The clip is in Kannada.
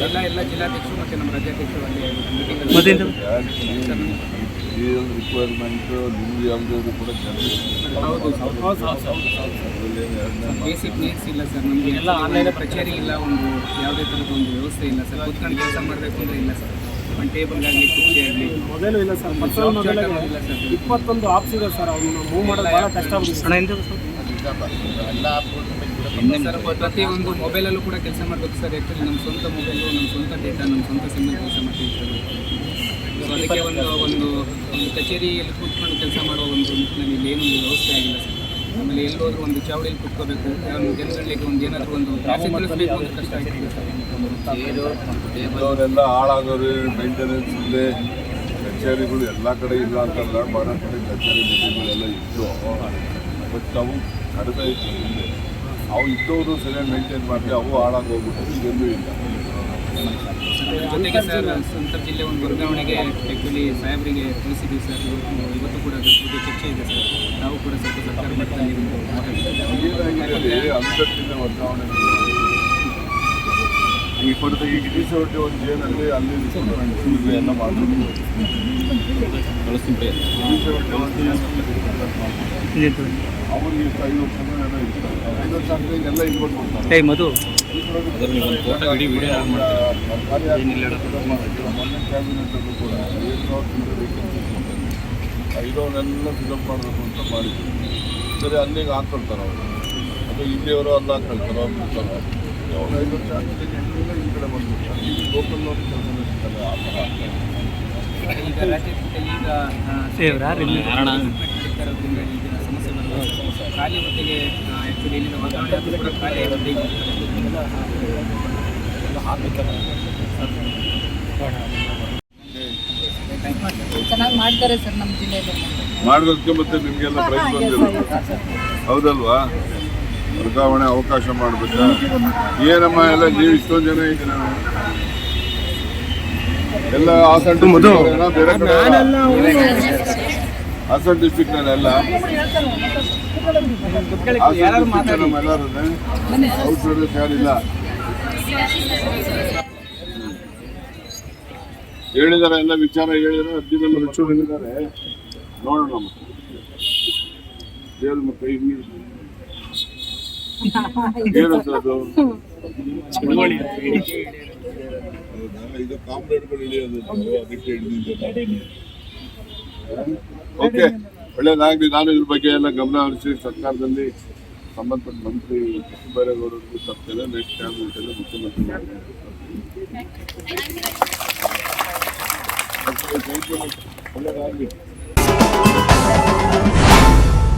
ಎಲ್ಲ ಎಲ್ಲ ಜಿಲ್ಲಾಧ್ಯಕ್ಷರು ಮತ್ತು ನಮ್ಮ ರಾಜ್ಯಾಧ್ಯಕ್ಷರು ಅಲ್ಲಿ ಮೀಟಿಂಗ್ ಈ ಒಂದು ರಿಕ್ವೈರ್ಮೆಂಟ್ ನಿಮ್ಗೆ ಯಾವುದಾದ್ರು ಕೂಡ ಬೇಸಿಕ್ ನೀಡ್ಸ್ ಇಲ್ಲ ಸರ್ ನಮಗೆ ಎಲ್ಲ ಆನ್ಲೈನ್ ಕಚೇರಿ ಇಲ್ಲ ಒಂದು ಯಾವುದೇ ಥರದ ಒಂದು ವ್ಯವಸ್ಥೆ ಇಲ್ಲ ಸರ್. ಕೂತ್ಕೊಂಡು ಕೆಲಸ ಮಾಡಬೇಕು ಅಂದರೆ ಇಲ್ಲ ಸರ್. ಒಂದು ಟೇಬಲ್ ಆಗಲಿ ಕುರ್ಚಿ ಆಗಲಿ. ಮೊಬೈಲು ಇಲ್ಲ ಸರ್ ಮೊಬೈಲ್ ಇಲ್ಲ ಸರ್. ಇಪ್ಪತ್ತೊಂದು ಆಪ್ಸ್ ಇದೆ ಸರ್ ಅವನು ಮೂವ್ ಮಾಡೋದು ಭಾಳ ಕಷ್ಟ ಆಗುತ್ತೆ ಸರ್? ಪ್ರತಿಯೊಂದು ಮೊಬೈಲಲ್ಲೂ ಕೂಡ ಕೆಲಸ ಮಾಡಬೇಕು ಸರ್. ಆ್ಯಕ್ಚುಲಿ ನಮ್ಮ ಸ್ವಂತ ಮೊಬೈಲು ನಮ್ಮ ಸ್ವಂತ ಡೇಟಾ ನಮ್ಮ ಸ್ವಂತ ಸಿಮ್ಮಲ್ಲಿ ಕೆಲಸ ಮಾಡ್ತೀವಿ ಸರ್. ಸೊ ಅದಕ್ಕೆ ಒಂದು ಒಂದು ಒಂದು ಕಚೇರಿಯಲ್ಲಿ ಕೂತ್ಕೊಂಡು ಕೆಲಸ ಮಾಡುವ ಒಂದು ನಿಟ್ಟಿನಲ್ಲಿ ಇಲ್ಲಿ ಏನೂ ವ್ಯವಸ್ಥೆ ಆಗಿಲ್ಲ ಸರ್. ಆಮೇಲೆ ಎಲ್ಲೋದ್ರೂ ಒಂದು ಚಾವಡಿಯಲ್ಲಿ ಕೂತ್ಕೋಬೇಕು. ಒಂದು ಜನಗಳಿಗೆ ಒಂದು ಏನಾದರೂ ಒಂದು ತಿಳಿಸ್ಬೇಕು ಅಂತ ಕಷ್ಟ ಆಗ್ತಿದೆ ಸರ್. ಅವರೆಲ್ಲ ಹಾಳಾಗೋರು ಮೇಂಟೆನೆನ್ಸ್ ಇಲ್ಲದೆ ಕಚೇರಿಗಳು ಎಲ್ಲ ಕಡೆ ಇಲ್ಲ ಅಂತಲ್ಲ ಭಾಳ ಕಡೆ ಕಚೇರಿ ಮೀಟಿಂಗ್ಗಳೆಲ್ಲ ಇತ್ತು. ಬಟ್ ಅವು ಕಡಿಮೆ ಇತ್ತು ಮುಂದೆ ಅವು ಇಟ್ಟವರು ಸರಿಯಾಗಿ ಮೇಂಟೈನ್ ಮಾಡಿ ಅವು ಹಾಳಾಗೋಗ್ಬಿಟ್ಟು ಇದೆಲ್ಲೂ ಇಲ್ಲ. ಜೊತೆಗೆ ಸರ್ ಜಿಲ್ಲೆ ಒಂದು ವರ್ಗಾವಣೆಗೆ ಆ್ಯಕ್ಚುಲಿ ಸಾಹೇಬರಿಗೆ ತಿಳಿಸಿದ್ದೀವಿ ಸರ್. ಇವತ್ತು ಇವತ್ತು ಕೂಡ ಅದ್ರ ಬಗ್ಗೆ ಚರ್ಚೆ ಇದೆ ಸರ್. ನಾವು ಕೂಡ ಸ್ವಲ್ಪ ಸರ್ಕಾರ ಮಟ್ಟದಲ್ಲಿ ಏನಾಗಿದೆ? ಅಂತರ್ಜಿಲ್ಲೆ ವರ್ಗಾವಣೆ ಈ ಕೊಡುತ್ತೆ ಈಗ ಡಿ ಸಿ ಒಟ್ಟಿ ಒಂದು ಜೇನಲ್ಲಿ ಅಲ್ಲಿ ರಿಕ್ರೂಟ್ಮೆಂಟ್ ಎಲ್ಲ ಮಾಡಬೇಕು ಅವ್ರಿಗೆ ಎಷ್ಟು ಐದು ವರ್ಷ ಐದು ವರ್ಷ ಅಂದರೆ ಎಲ್ಲ ಬಂದ್ಬಿಡ್ತಾರೆ ಏಯ್ ಮಧು. ಮೊನ್ನೆ ಕ್ಯಾಬಿನೆಟಲ್ಲೂ ಕೂಡ ಏಳು ಸಾವಿರ ಫಿಲಪ್ ಮಾಡಬೇಕು ಅಂತ ಮಾಡಿದ್ರು. ಸರಿ ಅಲ್ಲಿಗೆ ಹಾಕೊಳ್ತಾರೆ ಅವರು. ಅದು ಇಲ್ಲಿಯವರು ಅಲ್ಲಿ ಹಾಕೊಳ್ತಾರೋ ಬಿಡ್ತಾರೋ. ಅವ್ರು ಐದು ವರ್ಷ ಆಗ್ತದೆ ಈ ಕಡೆ ಬಂದ್ಬಿಡ್ತಾರೆ ಈಗ ಲೋಕಲ್ ಅವ್ರಿಗೆ ಕೆಲಸ ಸಿಗ್ತಲ್ಲ ಆ ಥರ ಆಗ್ತದೆ ಈಗ ರಾಜ್ಯದಲ್ಲಿ ಈಗ ದೇವ್ರ ಇಲ್ಲಿ ಇರೋದ್ರಿಂದ ಈಗ ಸಮಸ್ಯೆ ಬರುತ್ತೆ ಖಾಲಿ ಹೊತ್ತಿಗೆ ಆ್ಯಕ್ಚುಲಿ ಇಲ್ಲಿಂದ ವರ್ಗಾವಣೆ ಆದರೂ ಕೂಡ ಖಾಲಿ ಹೊತ್ತಿಗೆ ಚೆನ್ನಾಗಿ ಮಾಡ್ತಾರೆ ಸರ್ ನಮ್ಮ ಜಿಲ್ಲೆಯಲ್ಲಿ. ಮಾಡೋದಕ್ಕೆ ಮತ್ತೆ ನಿಮಗೆಲ್ಲ ಪ್ರೈಸ್ ಬಂದಿರುತ್ತೆ ಹೌದಲ್ವಾ? ವರ್ಗಾವಣೆ ಅವಕಾಶ ಮಾಡಬೇಕು? ಏನಮ್ಮ ಎಲ್ಲ ನೀವು ಇಷ್ಟೊಂದು ಜನ ಇದ್ದೀರ ಎಲ್ಲ ಹಾಸನ ಡಿಸ್ಟ್ರಿಕ್ಟ್ ಬೇರೆ ಕಡೆ ಹಾಸನ ಡಿಸ್ಟ್ರಿಕ್ಟ್ನಲ್ಲೆಲ್ಲ ಮಾತಾಡಿ. ಎಲ್ಲರೂ ಔಟ್ ಯಾರಿಲ್ಲ ಹೇಳಿದಾರೆ ಎಲ್ಲ ವಿಚಾರ ಹೇಳಿದಾರೆ ಹದ್ದಿನೆಲ್ಲ ಹೆಚ್ಚು ಹೇಳಿದ್ದಾರೆ ನೋಡೋಣ ಮತ್ತೆ. ಹೇಳು ಮತ್ತೆ ಹಿಂಗೆ ಏನಂತ ಅದು. ಹೌದಾ? ಇದು ಕಾಮ್ರೇಡ್ಗಳು ಇಳಿಯೋದು ಅದಕ್ಕೆ ಹಿಡಿದಿದ್ದೆ ಓಕೆ ಒಳ್ಳೇದಾಗಲಿ ನಾನು ಇದ್ರ ಬಗ್ಗೆ ಎಲ್ಲ ಗಮನ ಹರಿಸಿ ಸರ್ಕಾರದಲ್ಲಿ ಸಂಬಂಧಪಟ್ಟ ಮಂತ್ರಿ ಬೈರೇಗೌಡರು ತಪ್ಪೆಲ್ಲ ನೆಕ್ಸ್ಟ್ ಕ್ಯಾಬಿನೆಟ್ ಎಲ್ಲ ಮುಖ್ಯಮಂತ್ರಿ ಒಳ್ಳೇದಾಗಲಿ